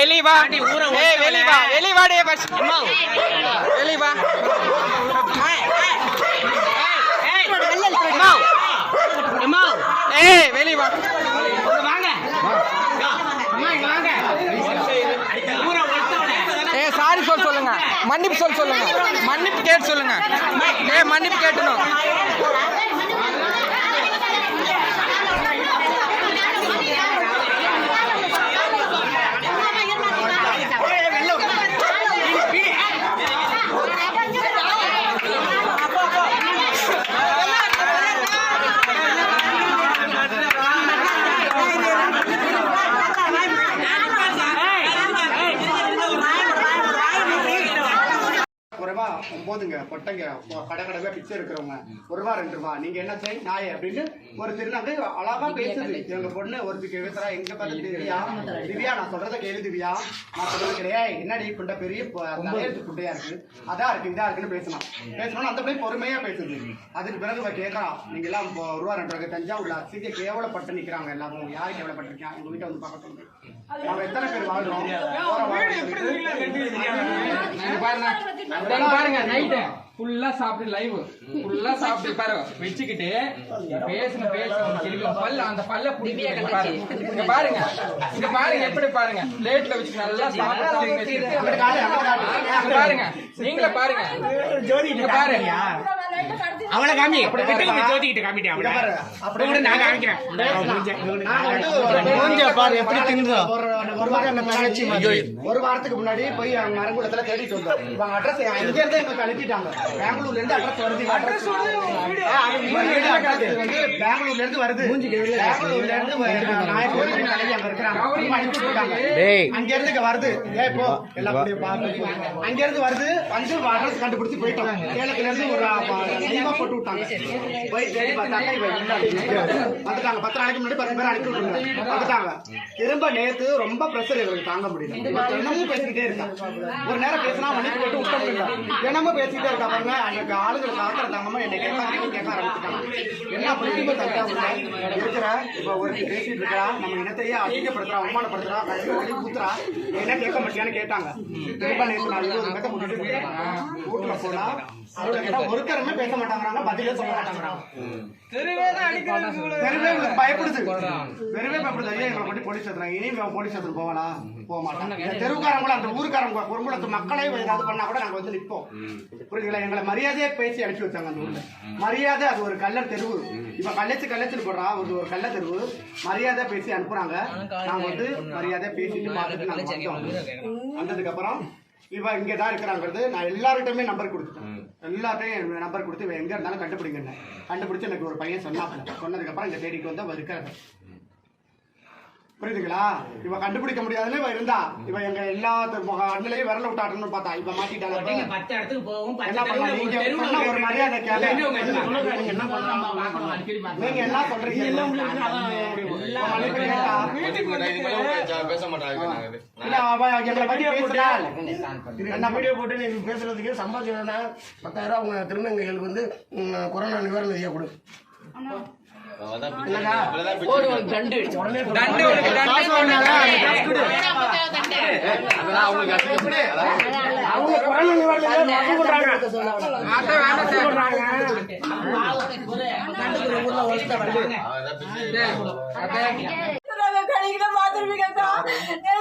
வெளி வா ஏய் வெளி வா வெளி வாடே பஸ். எம்மோ வெளி வா எம்மோ எம்மோ ஏய் வெளி வா இங்க வாங்க. அம்மா இங்க வாங்க. ஊரை ஒருத்தவனே ஏ சாரி சொல் சொல்லுங்க. மன்னிப்பு சொல் சொல்லுங்க. மன்னிப்பு கேட்டு சொல்லுங்க. ஏ மன்னிப்பு கேட்டணும் போதுங்க கொட்டைங்க கடை கடவை பிச்சை இருக்கிறவங்க ஒரு ரூபா ரெண்டு ரூபா. நீங்க என்ன செய் நாய் அப்படின்னு ஒரு திருநாங்க அழகா பேசுது. எங்க பொண்ணு ஒருத்துக்கு பேசுறா எங்க பார்த்து திவ்யா? திவ்யா நான் சொல்றத கேளு திவ்யா. நான் சொல்றது கிடையாது. என்னடி புண்ட பெரிய தலையெழுத்து புண்டையா இருக்கு? அதான் இருக்கு இதா இருக்குன்னு பேசணும். பேசணும் அந்த பிள்ளை பொறுமையா பேசுது. அதுக்கு பிறகு இவ கேட்கறான் நீங்க எல்லாம் ஒரு ரூபா ரெண்டு ரூபா தஞ்சாவூர்ல அசிங்க கேவலப்பட்டு நிக்கிறாங்க எல்லாரும். யாரு கேவலப்பட்டிருக்காங்க உங்க வீட்டை வந்து பார்க்க சொல்லுங்க. நம்ம எத்தனை பேர் வாழ்றோம்? பாருங்க. நைட்டு ஃபுல்லா சாப்பிட்டு லைவ் ஃபுல்லா சாப்பிட்டு பாருங்க வச்சுக்கிட்டு பேசுன பேசுன கேள்வி பல்ல அந்த பல்ல புடிக்க பாருங்க இங்க பாருங்க. இங்க பாருங்க எப்படி பாருங்க. பிளேட்ல வச்சு நல்லா சாப்பிட்டு பாருங்க. நீங்களே பாருங்க. இங்க பாருங்க அவளை காமி. ஜோதிக்கிட்டு காமிட்டேன் இங்க பாரு, அப்படி கூட நான் காமிக்கிறேன். மூஞ்ச பாரு எப்படி திங்குதோ ஒரு வாரம் மாதிரி. ஒரு வாரத்துக்கு முன்னாடி போய் அவங்க மரங்குளத்துல தேடிட்டு வந்தோம் இவங்க அட்ரஸ் இங்க இருந்து எங்களுக்கு அனுப்பிட்டாங்க பெங்களூர்ல இருந்து அட்ரஸ் வருது. அட்ரஸ் பெங்களூர்ல இருந்து வருது. பெங்களூர்ல இருந்து அங்க இருக்கிறாங்க அங்க இருந்து வருது. ஏ போ. எல்லாம் அங்க இருந்து வருது. வந்து அட்ரஸ் கண்டுபிடிச்சு போயிட்டோம் சேலத்துல இருந்து ஒரு சினிமா போட்டு விட்டாங்க. போய் தேடி பார்த்தாங்க இவன் இல்ல வந்துட்டாங்க பத்து நாளைக்கு முன்னாடி பத்து பேர் அனுப்பி விட்டுருந்தாங்க வந்துட்டாங்க திரும்ப நேத்து ரொம்ப பிரஷர் எங்களுக்கு தாங்க முடியல. என்னமோ பேசிக்கிட்டே இருக்கான் ஒரு நேரம் பேசினா மன்னிப்பு போட்டு விட்ட முடியல. என்னமோ பேசிக்கிட்டே இருக்கா பாருங்க. அன்னைக்கு ஆளுங்களுக்கு ஆத்திரம் தாங்காம என்னை கேட்க கேட்க ஆரம்பிச்சுட்டாங்க. என்ன பண்ணிட்டு தஞ்சாவூர்ல இருக்கிற இப்ப ஒரு பேசிட்டு இருக்கிறா. நம்ம இனத்தையே அதிகப்படுத்துறா அவமானப்படுத்துறா கழிவு ஊத்துறா. என்ன கேட்க மாட்டியான்னு கேட்டாங்க. திரும்ப நேத்து நான் இருபது பேர்த்த போயிட்டேன் வீட்டுல போனா ஒருத்தருமே பேச மாட்டாங்கறாங்க பதிலே சொல்ல மாட்டாங்கறாங்க. தெருவே இவங்களுக்கு பயப்படுது. தெருவே பயப்படுது. ஐயா எங்களை போலீஸ் ஏத்துறாங்க. இனி இவன் போலீஸ் ஏத்துட்டு போவானா? போக மாட்டாங்க தெருவுக்காரங்களும் அந்த ஊருக்காரங்க குறுங்குளத்து மக்களை ஏதாவது பண்ணா கூட நாங்க வந்து நிப்போம். புரியுதுங்களா? எங்களை மரியாதையா பேசி அனுப்பி வச்சாங்க அந்த ஊர்ல. மரியாதை அது ஒரு கல்லர் தெருவு. இப்ப கள்ளச்சு கள்ளச்சு போடுறா. ஒரு ஒரு கள்ள தெருவு. மரியாதை பேசி அனுப்புறாங்க. நாங்க வந்து மரியாதையா பேசிட்டு பார்த்துட்டு நாங்க வந்தோம். வந்ததுக்கு அப்புறம் இவ இங்க தான் இருக்கிறாங்கிறது நான் எல்லார்கிட்டயுமே நம்பர் கொடுத்துட்டேன். எல்லாத்தையும் நம்பர் கொடுத்து எங்கே எங்க இருந்தாலும் கண்டுபிடிங்க கண்டுபிடிச்சி எனக்கு ஒரு பையன் சொன்னாப்ல சொன்னதுக்கப்புறம் இந்த தேடிக்கு தேடிட்டு வந்து அவ புரியுதுங்களா? இவ கண்டுபிடிக்க முடியாதுன்னு இவ இருந்தா. இவ எங்க எல்லா அண்ணிலையும் விரல விட்டாட்டணும்னு பார்த்தா. இப்ப மாட்டிட்டாங்க பத்து இடத்துக்கு போகும் என்ன பண்ணலாம் நீங்க ஒரு மரியாதை இருக்காங்க. நீங்க சொல்றீங்க? எல்லாம் நீ பேசுறதுக்கு சம்பாதிக்கணும்னா பத்தாயிரம் ரூபா உங்க திருநங்கைகளுக்கு வந்து கொரோனா நிவாரண நிதியா கொடு.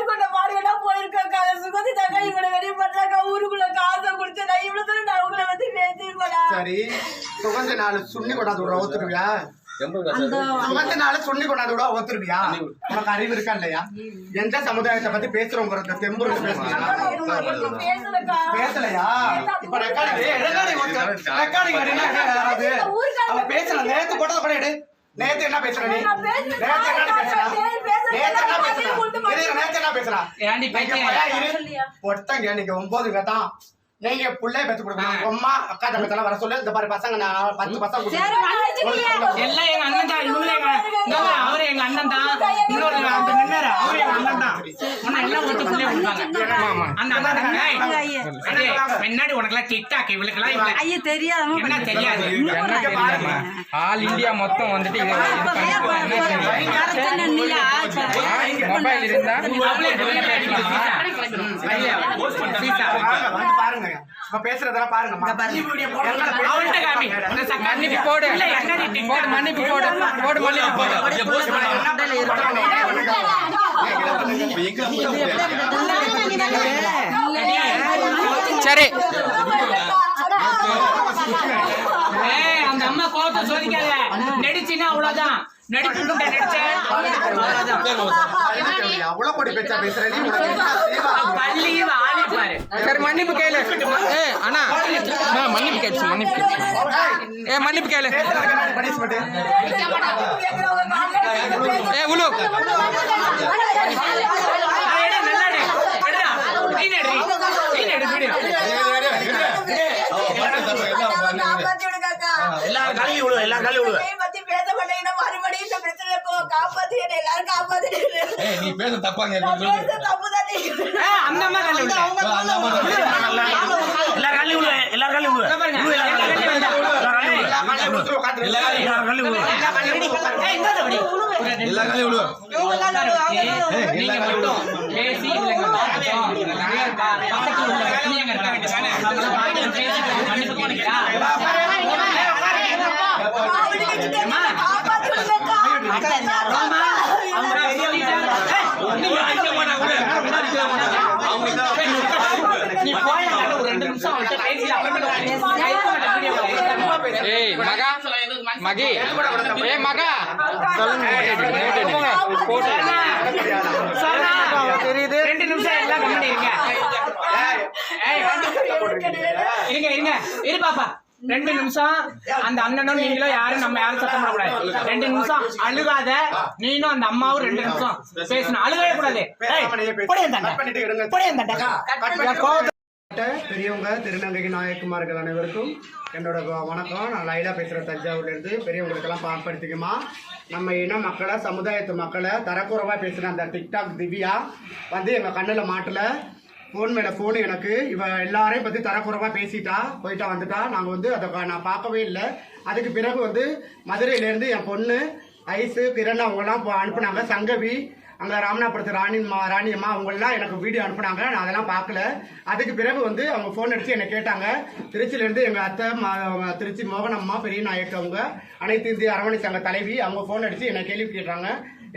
பண்றாங்க போயிருக்கக்கா சுகதி தாக்கா இவனை வெளியே பண்றாக்கா ஊருக்குள்ள காசை குடிச்சு நான் இவ்வளவு நான் உங்களை வந்து பேசிருப்படா சரி. சுகந்த நாள் சுண்ணி கொண்டாந்து விட ஒத்துருவியா நாள் சுண்ணி கொண்டாந்து விட ஒத்துருவியா உனக்கு அறிவு இருக்கா இல்லையா? எந்த சமுதாயத்தை பத்தி பேசுறோங்கிற தெம்பு பேசலையா? இப்ப ரெக்கார்டிங் அவ பேசல நேத்து போட்டத கூட எடு. நேத்து என்ன பேசுற நீ. நேத்து என்ன பேசுற. நேத்து என்ன பேசுற? நேத்து என்ன பேசுற? ஏன்டி நீங்க ஒன்பது தான். நீங்க புள்ளைய பெத்து கொடுக்கணும். அம்மா அக்கா தங்கத்தெல்லாம் வர சொல்லு. இந்த மாதிரி பசங்க நான் பத்து பசங்க எல்லாம் எங்க அண்ணன் தான் இவங்களே அவரு எங்க அண்ணன் தான் இன்னொரு அந்த நின்னாரு. அவரு எங்க அண்ணன் தான் உன்னை எல்லாம் ஒருத்த புள்ளைய கொடுப்பாங்க அந்த அண்ணன் முன்னாடி உனக்கெல்லாம் டிக்டாக் இவளுக்கெல்லாம் இவளு ஐயா என்ன தெரியாது. என்ன தெரியுமா ஆல் இந்தியா மொத்தம் வந்துட்டு மொபைல் இருந்தா அவளே வந்து பாருங்க. இப்ப பேசுறதெல்லாம் பாருங்க மன்னிப்பு போடு? போடு மன்னிப்பு போடு போடு மன்னிப்பு போடு. சரி. அந்த அம்மா கோபத்தை சோதிக்காத. நடிச்சுன்னா அவ்வளவுதான். சரி மன்னிப்பு கேளு அண்ணா மன்னிப்பு கேட்டு மன்னிப்பு ஏ மன்னிப்பு கேளு ஏ உலு எல்லா காலையும் விழுவ எல்லா காலையும் விழுவ நீ பேச தப்பாங்க அந்த அம்மா கால்ல விடு. எல்லா காலையும் விழுவ எல்லா காலையும் விழுவ இங்க பாருங்க. ஏய், மகா. மகி. ஏ மகா. தெரியுது. ரெண்டு நிமிஷம் எல்லாம் கம்மி இருங்க ஏய், இருங்க இருங்க. இரு பாப்பா. ரெண்டு நிமிஷம். அந்த அண்ணனும் நீங்களும் யாரும் நம்ம யாரும் சத்தம் போடக்கூடாது. ரெண்டு நிமிஷம். அழுகாத. நீனும் அந்த அம்மாவும் ரெண்டு நிமிஷம் பேசணும். அழுகவே கூடாது. பெரியவங்க திருநங்கை நாயக்குமார்கள் அனைவருக்கும் என்னோட வணக்கம். நான் லைலா பேசுகிறேன் தஞ்சாவூர்ல இருந்து பெரியவங்களுக்கெல்லாம் பாப்படுத்திக்குமா நம்ம இன மக்களை சமுதாயத்து மக்களை தரக்குறைவாக பேசுகிற அந்த டிக்டாக் திவ்யா வந்து எங்கள் கண்ணில் மாட்டல. ஃபோன் மேலே ஃபோனு எனக்கு. இவ எல்லாரையும் பற்றி தரக்குறவாக பேசிட்டா போயிட்டா வந்துட்டா. நாங்கள் வந்து அதை நான் பார்க்கவே இல்லை. அதுக்கு பிறகு வந்து மதுரையிலேருந்து என் பொண்ணு ஐஸு கிரண் அவங்கெல்லாம் அனுப்புனாங்க. சங்கவி அங்கே ராமநாதபுரத்து ராணி ராணியம்மா ராணி அம்மா அவங்கெல்லாம் எனக்கு வீடியோ அனுப்புனாங்க. நான் அதெல்லாம் பார்க்கல. அதுக்கு பிறகு வந்து அவங்க ஃபோன் அடித்து என்னை கேட்டாங்க. திருச்சியிலேருந்து எங்கள் அத்தை திருச்சி மோகனம்மா பெரிய நாயக்கு அவங்க அனைத்து இந்திய அரவணை சங்க தலைவி அவங்க ஃபோன் அடித்து என்னை கேள்வி கேட்டாங்க.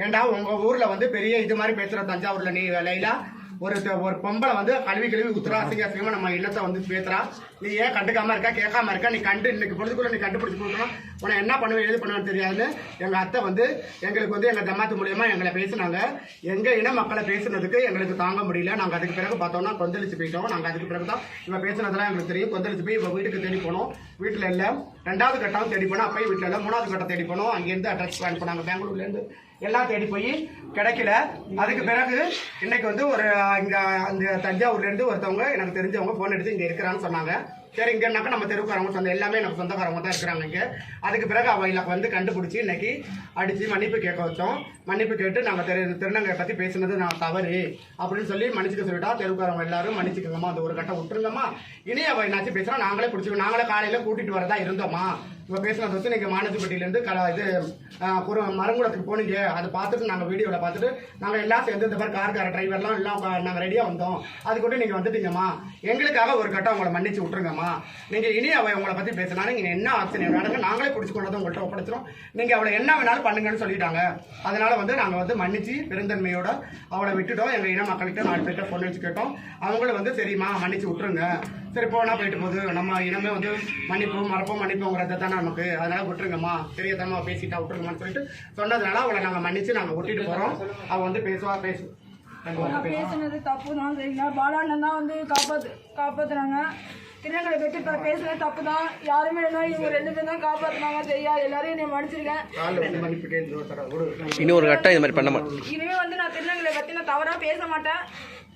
ஏண்டா உங்கள் ஊரில் வந்து பெரிய இது மாதிரி பேசுகிற தஞ்சாவூரில் நீ லைலா? ஒரு ஒரு பொம்பளை வந்து கழுவி கழுவி குத்துறா அசிங்க அசிங்கமா நம்ம இல்லத்தை வந்து பேசுறா. நீ ஏன் கண்டுக்காம இருக்கா? கேட்காம இருக்கா? நீ கண்டு இன்னைக்கு பொழுதுக்குள்ள நீ கண்டுபிடிச்சு கொடுக்கணும். உன என்ன பண்ணுவேன் எது பண்ணுவேன்னு தெரியாதுன்னு எங்க அத்தை வந்து எங்களுக்கு வந்து எங்க தம்மாத்து மூலியமா எங்களை பேசினாங்க. எங்க இன மக்களை பேசுனதுக்கு எங்களுக்கு தாங்க முடியல. நாங்க அதுக்கு பிறகு பார்த்தோம்னா கொந்தளிச்சு போயிட்டோம். நாங்க அதுக்கு பிறகு தான் இவன் பேசுனதெல்லாம் எங்களுக்கு தெரியும். கொந்தளிச்சு போய் இவ வீட்டுக்கு தேடி போனோம். வீட்டுல இல்ல ரெண்டாவது கட்டம் தேடி போனோம் அப்பயும் வீட்டுல இல்ல. மூணாவது கட்டம் தேடி போனோம். அங்கேருந்து அட்ரஸ் அனுப்புனாங்க பெங்களூர்ல இருந்து எல்லாம் தேடி போய் கிடைக்கல. அதுக்கு பிறகு இன்னைக்கு வந்து ஒரு இங்க அந்த தஞ்சாவூர்ல இருந்து ஒருத்தவங்க எனக்கு தெரிஞ்சவங்க போன் எடுத்து இங்க இருக்கிறான்னு சொன்னாங்க. சரி இங்கனாக்கா நம்ம தெருவுக்காரவங்க சொந்த எல்லாமே நம்ம சொந்தக்காரவங்க தான் இருக்கிறாங்க இங்கே. அதுக்கு பிறகு அவங்களுக்கு வந்து கண்டுபிடிச்சி இன்னைக்கு அடித்து மன்னிப்பு கேட்க வச்சோம். மன்னிப்பு கேட்டு நாங்கள் தெரு திருநங்கை பற்றி பேசுனது நான் தவறு அப்படின்னு சொல்லி மன்னிச்சுக்க சொல்லிட்டா தெருவுக்காரவங்க எல்லாரும் மன்னிச்சுக்கோங்கம்மா அந்த ஒரு கட்டம் விட்டுருங்கம்மா. இனி அவள் என்னாச்சு பேசுகிறோம் நாங்களே பிடிச்சிக்கோ நாங்களே காலையில் கூட்டிட்டு வரதா இருந்தோமா இப்போ பேசினது வந்து நீங்கள் மானத்துப்பட்டியிலேருந்து கல இது ஒரு மரங்குளத்துக்கு போனீங்க. அதை பார்த்துட்டு நாங்கள் வீடியோவில் பார்த்துட்டு நாங்கள் எல்லாம் சேர்ந்து இந்த மாதிரி கார்கார டிரைவர்லாம் எல்லாம் நாங்கள் ரெடியாக வந்தோம். அதுக்கூட நீங்கள் வந்துட்டீங்கம்மா. எங்களுக்காக ஒரு கட்டம் உங்களை மன்னிச்சு விட்டுருங்கம்மா. நீங்கள் இனி அவ உங்களை பற்றி பேசினாலும் நீங்கள் என்ன ஆப்ஷன் வேணுங்க நாங்களே பிடிச்சி கொண்டு உங்கள்கிட்ட ஒப்படைச்சிரும். நீங்கள் அவளை என்ன வேணாலும் பண்ணுங்கன்னு சொல்லிட்டாங்க. அதனால வந்து நாங்கள் வந்து மன்னிச்சு பெருந்தன்மையோட அவளை விட்டுட்டோம். எங்கள் இன மக்கள்கிட்ட நாலு பேர்கிட்ட ஃபோன் வச்சு கேட்டோம். அவங்களும் வந்து சரிம்மா மன்னிச்சு விட்டுருங்க. சரி போனா போயிட்டு போகுது. நம்ம இனமே வந்து மன்னிப்பு மறப்போம் மன்னிப்போங்கிறது தானே நமக்கு. அதனால விட்டுருங்கம்மா. தெரியாதம்மா பேசிட்டா விட்டுருங்கம்மான்னு சொல்லிட்டு சொன்னதுனால அவளை நாங்கள் மன்னிச்சு நாங்கள் விட்டுட்டு போகிறோம் அவள் வந்து பேசுவா பேசு. பேசுனது தப்பு தான் சரிங்களா? பாலாண்ணன் தான் வந்து காப்பாத்து காப்பாத்துறாங்க. திருநங்கலை பற்றி இப்போ பேசுனது தப்பு தான் யாருமே இல்லைனா இவங்க ரெண்டு பேரும் தான் காப்பாத்துனாங்க. சரியா எல்லாரையும் என்னை மன்னிச்சிருக்கேன். ஒரு கட்டம் இது மாதிரி பண்ண மாட்டேன் இனிமே வந்து நான் திருநங்கலை பற்றி நான் தவறாக பேச மாட்டேன்.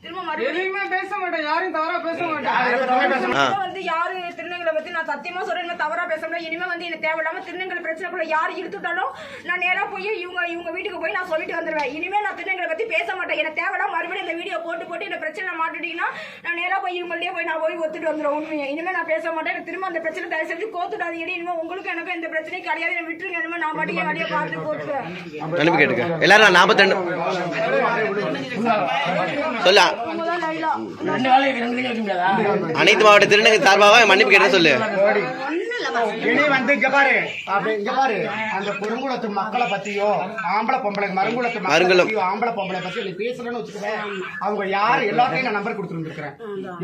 திரும்ப மறுபடியும் எதையுமே பேச மாட்டேன். யாரையும் தவறா பேச மாட்டேன். வந்து யாரு திருநங்களை பத்தி நான் சத்தியமா சொல்றேன். தவறா பேச முடியாது இனிமே வந்து எனக்கு தேவையில்லாம திருநங்கல் பிரச்சனைக்குள்ள யாரு இழுத்துட்டாலும் நான் நேரா போய் இவங்க இவங்க வீட்டுக்கு போய் நான் சொல்லிட்டு வந்துருவேன். இனிமே நான் திருநங்களை பத்தி பேச மாட்டேன். எனக்கு தேவையில்லாம மறுபடியும் இந்த வீடியோ போட்டு போட்டு இந்த பிரச்சனை மாட்டுட்டீங்கன்னா நான் நேரா போய் இவங்கள்டே போய் நான் போய் ஒத்துட்டு வந்துடுவேன் உண்மையை. இனிமே நான் பேச மாட்டேன். திரும்ப அந்த பிரச்சனை தயவு செஞ்சு கோத்துடாதீங்க இனிமே உங்களுக்கு எனக்கு இந்த பிரச்சனையும் கிடையாது. என்னை விட்டுருங்க. இனிமே நான் பாட்டுக்கு வழியை பார்த்து போட்டுருவேன். எல்லாரும் நாற்பத்தி ரெண்டு அனைத்து மாவட்ட திருநங்கை சார்பாக மன்னிப்பு கேட்டு சொல்லு. இனி வந்து இங்க பாரு. அப்படி இங்க பாரு. அந்த பெருங்குளத்து மக்களை பத்தியோ ஆம்பளை பொம்பளை மருங்குளத்து மக்களை மருங்குளம். பத்தியோ ஆம்பளை பொம்பளை பத்தி நீ பேசுறேன்னு வச்சுக்கவேன் அவங்க யாரு எல்லாத்தையும் நான் நம்பர் கொடுத்துருந்துருக்கிறேன்.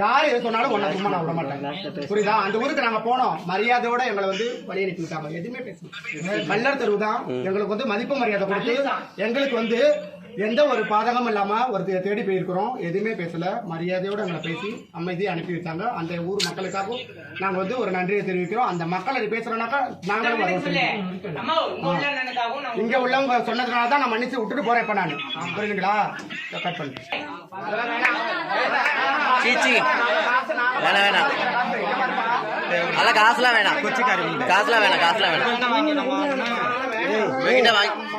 யாரு எது சொன்னாலும் ஒன்ன சும்மா நான் விட மாட்டேன் புரியுதா? அந்த ஊருக்கு நாங்க போனோம். மரியாதையோட எங்களை வந்து வழி அனுப்பி விட்டாங்க. எதுவுமே பேசல. மல்லர் தெருவு தான் எங்களுக்கு வந்து மதிப்பு மரியாதை கொடுத்து எங்களுக்கு வந்து எந்த ஒரு பாதகமும் இல்லாம ஒரு தே- தேடி போயிருக்கிறோம். எதுவுமே பேசல. மரியாதையோட எங்களை பேசி அமைதியை அனுப்பி வச்சாங்க. அந்த ஊர் மக்களுக்காகவும் நாங்க வந்து ஒரு நன்றியை தெரிவிக்கிறோம். அந்த மக்கள் அது பேசுறோம்னாக்கா நாங்களும் வருவோம் இங்க உள்ளவங்க சொன்னதுனால தான் நான் மன்னிச்சு விட்டுட்டு போறேன் இப்ப நான். புரியுதுங்களா? கட் பண்ணு. சீச்சி. வேணாம் வேணாம். அதெல்லாம் காசுலாம் வேணாம். காசுலாம் வேணாம் காசுலாம் வேணாம். வாங்கி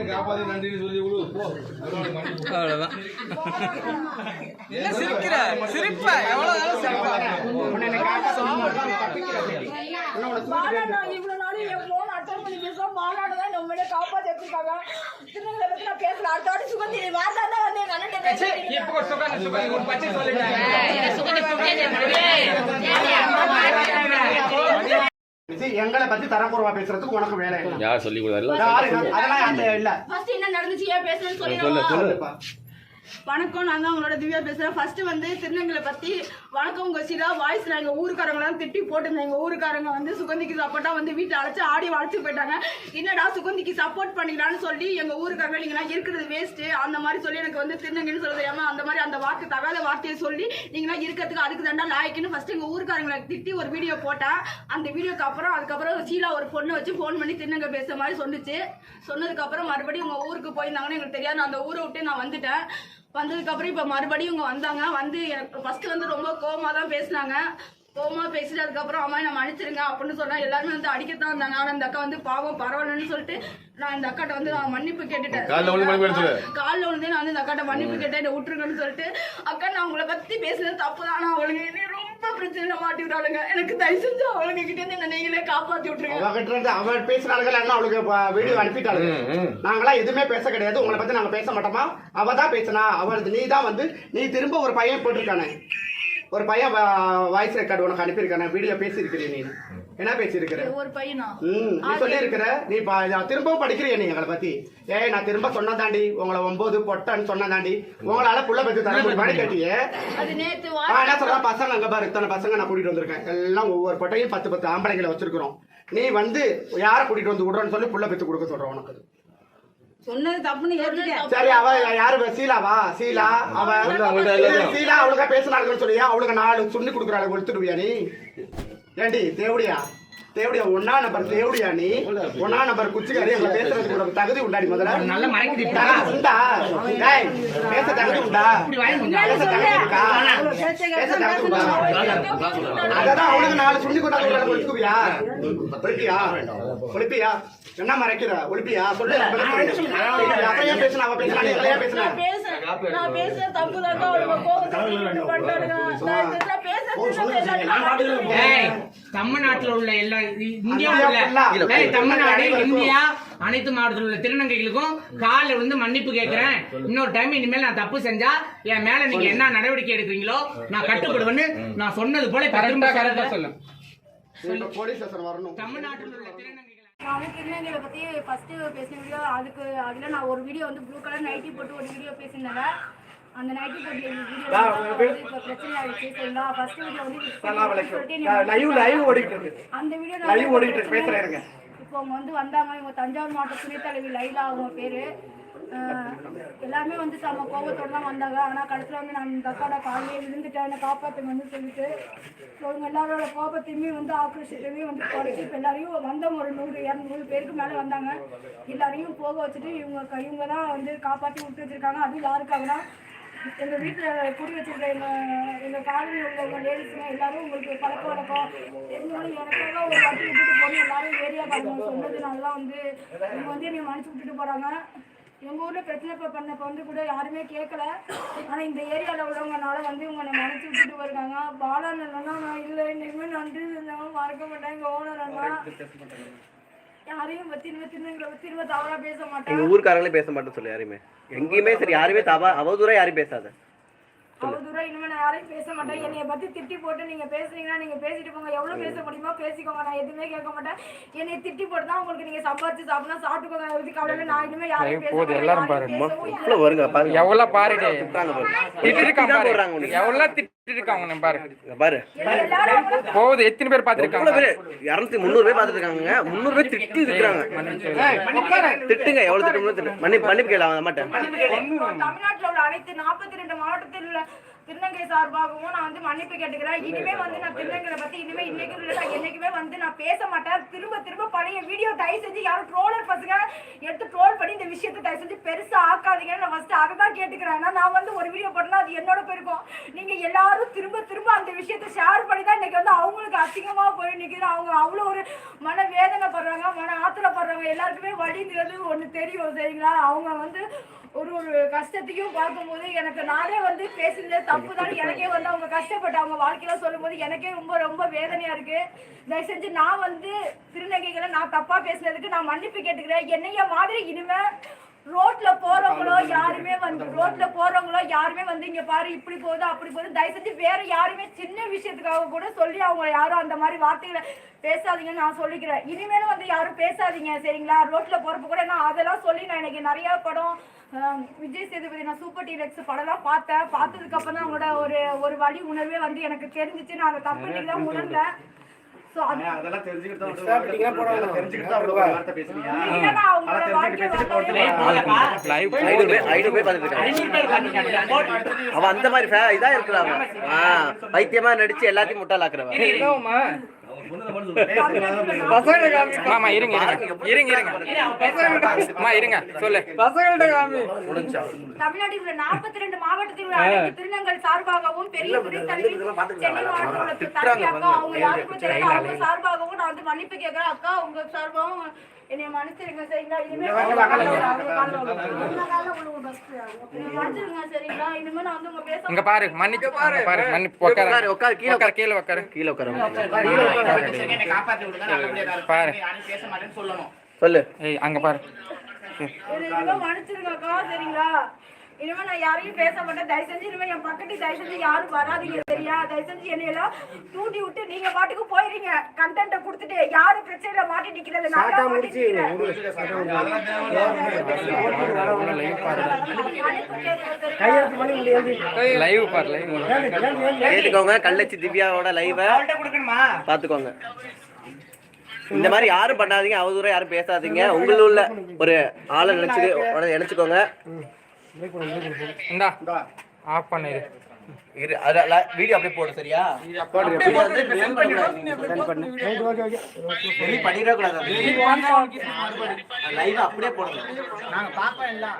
இங்க நன்றின்னு சொல்லி அவ்வளவுதான் சிரிக்கிற எவ்வளவு பேசல அடுத்த வாட்டி சுகந்தி வார்த்தை தான் வந்து எங்க அண்ணன் இப்போ ஒரு பச்சை எங்களை பத்தி தரக்குறவா பேசுறதுக்கு உனக்கு வேலை இல்லை. யார் சொல்லி கொடுத்தாரு? அதெல்லாம் அந்த இல்ல? ஃபர்ஸ்ட் என்ன நடந்துச்சு? ஏன் பேசுறேன்னு சொல்லி சொல்லுப்பா. வணக்கம் நான் தான் உங்களோட திவ்யா பேசுறேன். ஃபர்ஸ்ட் வந்து திருநங்கலை பத்தி வணக்கம் உங்க சிலா வாய்ஸ் எங்க ஊருக்காரங்களாம் திட்டி போட்டிருந்தேன். எங்க ஊருக்காரங்க வந்து சுகந்திக்கு சப்போர்ட்டா வந்து வீட்டில் அழைச்சு ஆடி வளைச்சு போயிட்டாங்க. என்னடா சுகந்திக்கு சப்போர்ட் பண்ணிக்கலாம்னு சொல்லி எங்க ஊருக்காரங்க நீங்களாம் இருக்கிறது வேஸ்ட் அந்த மாதிரி சொல்லி எனக்கு வந்து திருநங்கைன்னு சொல்ல தெரியாம அந்த மாதிரி அந்த வார்த்தை தகாத வார்த்தையை சொல்லி நீங்களாம் இருக்கிறதுக்கு அதுக்கு தாண்டா லாய்க்குன்னு ஃபர்ஸ்ட் எங்க ஊருக்காரங்களை திட்டி ஒரு வீடியோ போட்டேன் அந்த வீடியோக்கு அப்புறம் அதுக்கப்புறம் சீலா ஒரு பொண்ணை வச்சு ஃபோன் பண்ணி திருநங்கை பேசுற மாதிரி சொன்னுச்சு. சொன்னதுக்கு அப்புறம் மறுபடியும் உங்க ஊருக்கு போயிருந்தாங்கன்னு எங்களுக்கு தெரியாது. அந்த ஊரை விட்டு நான் வந்துட்டேன். வந்ததுக்கு அப்புறம் இப்ப மறுபடியும் இவங்க வந்தாங்க. வந்து எனக்கு ஃபர்ஸ்ட் வந்து ரொம்ப கோவமா தான் பேசினாங்க. கோவமா பேசிட்டு அதுக்கப்புறம் அம்மா நம்ம மன்னிச்சிருங்க அப்படின்னு சொன்னா எல்லாருமே வந்து அடிக்கத்தான் வந்தாங்க ஆனா இந்த அக்கா வந்து பாவம் பரவாயில்லன்னு சொல்லிட்டு நான் இந்த அக்காட்ட வந்து நான் மன்னிப்பு கேட்டுட்டேன். காலைல விழுந்து நான் வந்து இந்த அக்காட்ட மன்னிப்பு கேட்டேன் என்னை விட்டுருங்கன்னு சொல்லிட்டு அக்கா நான் உங்களை பத்தி பேசுனது தப்பு தான் ஆனா அவளுங்க என்னை ரொம்ப பிரச்சனை மாட்டி விடாளுங்க எனக்கு தயவு செஞ்சு அவளுங்க கிட்ட இருந்து என்ன நீங்களே காப்பாத்தி விட்டுருங்க. அவகிட்ட இருந்து அவ பேசினார்கள் என்ன அவளுக்கு வீடியோ அனுப்பிட்டாளுங்க. நாங்களாம் எதுவுமே பேச கிடையாது. உங்களை பத்தி நாங்க பேச மாட்டோமா? அவ தான் பேசினா. அவளுக்கு நீ தான் வந்து நீ திரும்ப ஒரு பையன் போட்டிருக்கானே. ஒரு பையன் வாய்ஸ் ரெக்கார்டு உனக்கு அனுப்பியிருக்கானே. வீடியோ பேசியிருக்கிறீ நீ. என்ன பேசியிருக்கிற? ஒரு பையனா? ம் நீ சொல்லியிருக்கிற. நீ திரும்பவும் படிக்கிறிய நீ எங்களை பத்தி? ஏய் நான் திரும்ப சொன்னதாண்டி உங்களை ஒன்பது பொட்டன்னு சொன்னதாண்டி உங்களால புள்ள பத்தி தர முடியுமான்னு கேட்டியே? அது நேத்து ஆ, என்ன சொல்ற? பசங்க அங்க பாரு இத்தனை பசங்க நான் கூட்டிட்டு வந்திருக்கேன். எல்லாம் ஒவ்வொரு பொட்டையும் பத்து பத்து ஆம்பளைங்களை வச்சிருக்கிறோம். நீ வந்து யாரை கூட்டிட்டு வந்து விடுறன்னு சொல்லி புள்ள பெத்து கொடுக்க சொல்ற உனக்கு. சொன்னது தப்புன்னு ஏத்துட்டேன். சரி அவ யாரு? சீலாவா சீலா அவ சீலா அவளுக்கா பேசினாளுன்னு சொல்லியா அவளுக்கு நாலு சுண்ணி கொடுக்குறாள் கொடுத்துடுவியா நீ ஏண்டி தேவடியா? தேவடியா ஒன்னா நம்பர் தேவடியா நீ? ஒன்னா நம்பர் குச்சிக்காரி அங்க பேசுறதுக்கு உனக்கு தகுதி உண்டாடி முதல்ல? நல்ல மறைக்குது உண்டா? டேய், பேச தகுதி உண்டா? பேச தகுதி இருக்கா? பேச தகுதி உண்டா? அதான் அவனுக்கு நாலு சுண்டி கொண்டாந்து ஒழிக்குவியா ஒழிப்பியா ஒழிப்பியா என்ன மறைக்கிற? ஒழிப்பியா சொல்லு அப்பையா பேசுன அவ பேசுனா நீ இல்லையா பேசுன. நான் பேசுறது தப்பு தான் ஏய், தமிழ்நாட்டுல உள்ள எல்லா இந்தியா தமிழ்நாடு இந்தியா அனைத்து மாவட்டத்தில் உள்ள திருநங்கைகளுக்கும் காலில் வந்து மன்னிப்பு கேட்கிறேன் இன்னொரு டைம் இனிமேல் நான் தப்பு செஞ்சா என் மேல நீங்க என்ன நடவடிக்கை எடுக்கிறீங்களோ நான் கட்டுப்படுவேன்னு நான் சொன்னது போல திரும்ப கரெக்டா. சொல்லு தமிழ்நாட்டில் உள்ள நான் வந்து திருநங்கைகளை பத்தி ஃபர்ஸ்ட் பேசின வீடியோ அதுக்கு அதுல நான் ஒரு வீடியோ வந்து ப்ளூ கலர் நைட்டி போட்டு ஒரு வீடியோ பேசியிருந்தேன். அந்த நைட்டி பிரச்சனை ஆயிடுச்சு சரிங்களா ஃபர்ஸ்ட் வீடியோ வந்து லைவ் லைவ் ஓடிட்டு இருக்கு அந்த வீடியோ Live ஓடிட்டு இருக்கு, பேசுறேன் இருங்க. இப்போ அவங்க வந்து வந்தாங்க. இவங்க தஞ்சாவூர் மாவட்ட துணைத் தலைவி லைலா அவங்க பேரு. எல்லாமே வந்து செம்ம கோபத்தோட தான் வந்தாங்க. ஆனால் கடைசியில் வந்து நான் இந்த அக்காட காலையே விழுந்துட்டேன். என்னை காப்பாற்றுங்கன்னு சொல்லிட்டு ஸோ இவங்க எல்லாரோட கோபத்தையுமே வந்து ஆக்ரோஷத்தையுமே வந்து குறைச்சி இப்போ எல்லாரையும் வந்தவங்க ஒரு நூறு இரநூறு பேருக்கு மேலே வந்தாங்க. எல்லாரையும் போக வச்சுட்டு இவங்க இவங்க தான் வந்து காப்பாற்றி விட்டு வச்சிருக்காங்க. அதுவும் யாருக்காகனா எங்க வீட்டுல குடி வச்சிருக்க எங்க எங்கள் காலையில் உள்ளவங்க லேடிஸுங்க எல்லாரும் உங்களுக்கு பழக்க வழக்கம். தெரிஞ்சவங்க எனக்காக ஒரு வாட்டி விட்டுட்டு போய் எல்லாரும் ஏரியா காரணம் சொன்னதுனால வந்து இவங்க வந்து என்னை மன்னிச்சு விட்டுட்டு போறாங்க. எங்க ஊர்ல பிரச்சனை இப்ப பண்ணப்ப வந்து கூட யாருமே கேட்கல ஆனா இந்த ஏரியால உள்ளவங்கனால வந்து இவங்க என்னை மன்னிச்சு விட்டுட்டு போயிருக்காங்க. பாலான் இல்லைன்னா நான் இல்லை இன்னைக்குமே நன்றி செஞ்சவங்க மறக்க மாட்டேன். எங்க ஓனர் அண்ணா. யாரையும் திருநங்களை பத்தி இனிமே தவறா பேச எங்க மாட்டேன் ஊர்க்காரங்களே பேச மாட்டேன்னு சொல்லு யாரையுமே. எங்கேயுமே சரி யாருமே தவா அவதூறா யாரும் பேசாத. தூரம் இனிமே நான் யாரையும் பேச மாட்டேன். என்னைய பத்தி திட்டி போட்டு நீங்க பேசுறீங்கன்னா நீங்க பேசிட்டு போங்க. எவ்வளவு பேச முடியுமோ பேசிக்கோங்க. நான் எதுவுமே கேட்க மாட்டேன். என்னைய திட்டி போட்டு தான் உங்களுக்கு நீங்க சம்பாதிச்சு சாப்பிடணும். சாப்பிட்டுக்கோங்க. எதுக்கு கவலை நான் இனிமே யாரையும் பேச போகுது, மாட்டேன், எல்லாரும் பாருங்க. வருங்க பாருங்க. எவ்வளவு பாருடே திட்டுறாங்க போடுறாங்க. எவ்வளவு நம்ம பாரு. பாரு. போகுது எத்தனை பேர் எவ்வளவு பாத்துருக்காங்க பேரு? இருநூத்தி முந்நூறு பேர் பாத்துட்டு இருக்காங்க முந்நூறு பேர் திட்டி இருக்கிறாங்க. திட்டுங்க எவ்வளவு திட்டு மன்னிப்பு மன்னிப்பு மாட்டேன் தமிழ்நாட்டுல உள்ள அனைத்து நாற்பத்தி ரெண்டு மாவட்டத்தில் உள்ள திருநங்கை சார்பாகவும் நான் வந்து மன்னிப்பு கேட்டுக்கிறேன். இனிமே வந்து நான் திருநங்கையை பத்தி இனிமே இன்னைக்கு இல்லை நான் என்னைக்குமே வந்து நான் பேச மாட்டேன். திரும்ப திரும்ப பழைய வீடியோ தயவு செஞ்சு யாரும் ட்ரோலர் பசங்க எடுத்து ட்ரோல் பண்ணி இந்த விஷயத்தை தயவு செஞ்சு பெருசா ஆக்காதீங்கன்னு நான் ஃபர்ஸ்ட் அதை தான் கேட்டுக்கிறேன். நான் வந்து ஒரு வீடியோ போட்டேன்னா அது என்னோட போயிருக்கும் நீங்க எல்லாரும் திரும்ப திரும்ப அந்த விஷயத்தை ஷேர் பண்ணி தான் இன்னைக்கு வந்து அவங்களுக்கு அசிங்கமா போய் நிற்கிறது அவங்க அவ்வளோ ஒரு மன வேதனைப்படுறாங்க மன ஆத்திரப்படுறவங்க எல்லாருக்குமே வழிங்கிறது ஒண்ணு தெரியும் சரிங்களா? அவங்க வந்து ஒரு ஒரு கஷ்டத்தையும் பார்க்கும்போது எனக்கு நானே வந்து பேசுனதே தப்பு தான். எனக்கே வந்து அவங்க கஷ்டப்பட்டு அவங்க வாழ்க்கையில சொல்லும்போது எனக்கே ரொம்ப ரொம்ப வேதனையா இருக்கு. தயவு செஞ்சு நான் வந்து திருநங்கைகளை நான் தப்பா பேசுனதுக்கு நான் மன்னிப்பு கேட்டுக்கிறேன். என்னைய மாதிரி இனிமே ரோட்ல போறவங்களோ யாருமே வந்து ரோட்ல போறவங்களோ யாருமே வந்து இங்க பாரு இப்படி போகுது அப்படி போகுது. தயவு செஞ்சு வேற யாருமே சின்ன விஷயத்துக்காக கூட சொல்லி அவங்க யாரும் அந்த மாதிரி வார்த்தைகளை பேசாதீங்கன்னு நான் சொல்லிக்கிறேன். இனிமேலும் வந்து யாரும் பேசாதீங்க சரிங்களா? ரோட்ல போறப்ப கூட நான் அதெல்லாம் சொல்லி நான் எனக்கு நிறைய படம் விஜய் சேதுபதி நான் சூப்பர் டீலக்ஸ் படம்லாம் பார்த்தேன். பார்த்ததுக்கு அப்புறம் தான் அவங்களோட ஒரு ஒரு வழி உணர்வே வந்து எனக்கு தெரிஞ்சிச்சு. நான் அதை தப்பு இன்னைக்கு தான் உணர்ந்தேன். அதெல்லாம் தெரிஞ்சுக்கிட்டு தான் வந்து தெரிஞ்சுக்கிட்டு தான் அவ்வளவு வார்த்தை பேசுறீங்க இல்லைன்னா அவங்களோட வாழ்க்கை வரலாறு லைவ் ஐநூறு பேர் ஐநூறு பேர் பாத்துட்டு இருக்காங்க அவ அந்த மாதிரி இதா இருக்கிறாங்க ஆ பைத்தியமா நடிச்சு எல்லாத்தையும் முட்டாளாக்குறவன். மாமா இருங்க இருங்க. இருங்க இருங்க. அம்மா இருங்க சொல்லு. தமிழ்நாட்டில் உள்ள நாற்பத்தி ரெண்டு மாவட்டத்தில் திருநங்கள் சார்பாகவும் பெரிய சார்பாகவும் நான் வந்து மன்னிப்பு கேட்கிறேன். அக்கா உங்க சார்பாகவும் என்னைய மன்னிச்சிருங்க சரிங்களா இனிமே மன்னிச்சிருங்க சரிங்களா இனிமே நான் வந்து உங்க பேச இங்க பாரு மன்னிச்சு பாரு. பாரு மன்னிப்பு உட்காரு. உட்காரு, கீழே உட்காரு கீழே உட்காரு. கீழே உட்கார. என்னை காப்பாத்தி விடுங்க நல்லபடியா தான் பாரு. இருப்பேன். யாரையும் பேச மாட்டேன்னு சொல்லணும். சொல்லு. ஏய் அங்க பாரு. என்னை இனிமே மன்னிச்சிருங்க அக்கா சரிங்களா? இனிமே நான் யாரையும் பேச மாட்டேன். தயவு செஞ்சு இனிமே என் பக்கத்து தயவு செஞ்சு யாரும் வராதீங்க சரியா? தயவு செஞ்சு என்னை எல்லாம் தூண்டி விட்டு நீங்க பாட்டுக்கு போயிருங்க. கண்டென்ட்டை கொடுத்துட்டு யாரும் பிரச்சனையில மாட்டி நிக்கிறது? நான் தான் மாட்டி. லைவ் பாரு லைவ் கேட்டுக்கோங்க கள்ளச்சி திவ்யாவோட லைவ பாத்துக்கோங்க. இந்த மாதிரி யாரும் பண்ணாதீங்க அவதூறம் யாரும் பேசாதீங்க. உள்ள ஒரு ஆளை நினைச்சு நினைச்சுக்கோங்க. இந்தா. ஆஃப் பண்ணிடு இரு வீடியோ அப்படியே போடு சரியா? அப்படியே வந்து send பண்ணிடாதீங்க. delete பண்ணிடவே கூடாது. லைவ் அப்படியே போடுங்க நாங்க பாப்போம் எல்லாம்.